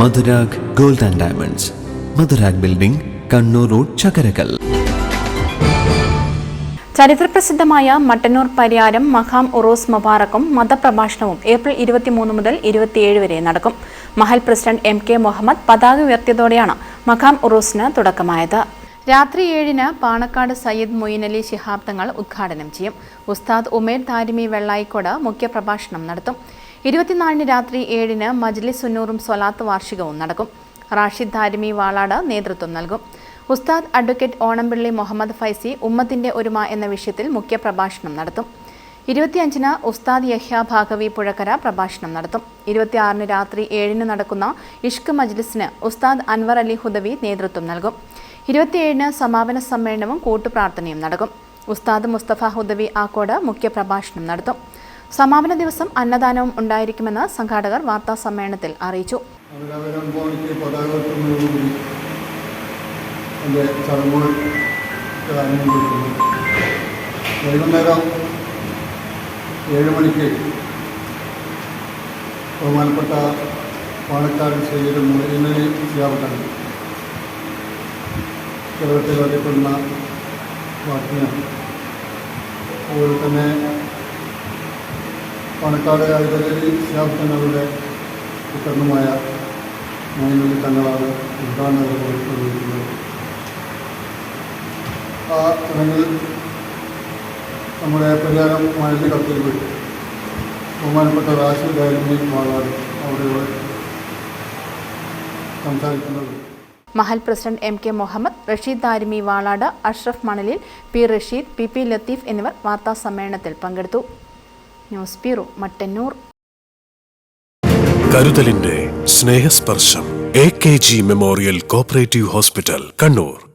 Madhurag gold and diamonds. Madhurag building Kannur road Chakkarakkal. ചരിത്രപ്രസിദ്ധമായ മട്ടന്നൂർ പരിയാരം മഖാം ഉറൂസ് മുബാറക്കും മതപ്രഭാഷണവും ഏപ്രിൽ ഇരുപത്തിമൂന്ന് മുതൽ ഇരുപത്തിയേഴ് വരെ നടക്കും. മഹൽ പ്രസിഡന്റ് എം കെ മുഹമ്മദ് പതാക ഉയർത്തിയതോടെയാണ് മഖാം ഉറോസിന് തുടക്കമായത്. രാത്രി ഏഴിന് പാണക്കാട് സയ്യിദ് മൊയ്നലി ശിഹാബ് തങ്ങൾ ഉദ്ഘാടനം ചെയ്യും. ഉസ്താദ് ഉമേർ താരിമി വെള്ളായിക്കോട് മുഖ്യപ്രഭാഷണം നടത്തും. ഇരുപത്തിനാലിന് രാത്രി ഏഴിന് മജ്ലിസ് സുന്നൂറും സ്വലാത്ത് വാർഷികവും നടക്കും. റാഷിദ് താരിമി വാളാട് നേതൃത്വം നൽകും. ഉസ്താദ് അഡ്വക്കേറ്റ് ഓണംപിള്ളി മുഹമ്മദ് ഫൈസി ഉമ്മത്തിന്റെ ഒരുമ എന്ന വിഷയത്തിൽ മുഖ്യപ്രഭാഷണം നടത്തും. ഇരുപത്തിയഞ്ചിന് ഉസ്താദ് യഹ്യ ഭാഗവി പുഴക്കര പ്രഭാഷണം നടത്തും. ഇരുപത്തിയാറിന് രാത്രി ഏഴിന് നടക്കുന്ന ഇഷ്ക് മജ്ലിസിന് ഉസ്താദ് അൻവർ അലി ഹുദവി നേതൃത്വം നൽകും. ഇരുപത്തിയേഴിന് സമാപന സമ്മേളനവും കൂട്ടുപ്രാർത്ഥനയും നടക്കും. ഉസ്താദ് മുസ്തഫ ഹുദവി ആക്കോട് മുഖ്യപ്രഭാഷണം നടത്തും. സമാപന ദിവസം അന്നദാനവും ഉണ്ടായിരിക്കുമെന്ന് സംഘാടകർ വാർത്താ സമ്മേളനത്തിൽ അറിയിച്ചു. വൈകുന്നേരം ഏഴ് മണിക്ക് ബഹുമാനപ്പെട്ട പാലക്കാട് സയ്യിദ് മൊയ്നലി സിയാബട്ടൻ കേരളത്തിൽ അറിയപ്പെടുന്ന വാക്കിനാണ് അതുപോലെ തന്നെ പാലക്കാട് ഹൈദരലി സിയാബട്ടങ്ങളുടെ പുത്രനുമായ മൈനുള്ളി തങ്ങളാണ് ഉദ്ഘാടന നിർവഹിക്കുന്നത് ആ ചടങ്ങിൽ നമ്മുടെ പരിഹാരം മഴലി കത്തിൽ പോയി ബഹുമാനപ്പെട്ട രാശി ഡയറിമി വാളാട് അവിടെ സംസാരിക്കുന്നത് Mahal president M K Muhammad Rasheed Darimi Valad Ashraf മണലിൽ P Rasheed P P Latheef എന്നിവർ വാർത്താ സമ്മേളനത്തിൽ പങ്കെടുത്തു. News bureau Mattannur. കരുതലിന്റെ Snehasparsham A K G memorial cooperative hospital Kannur.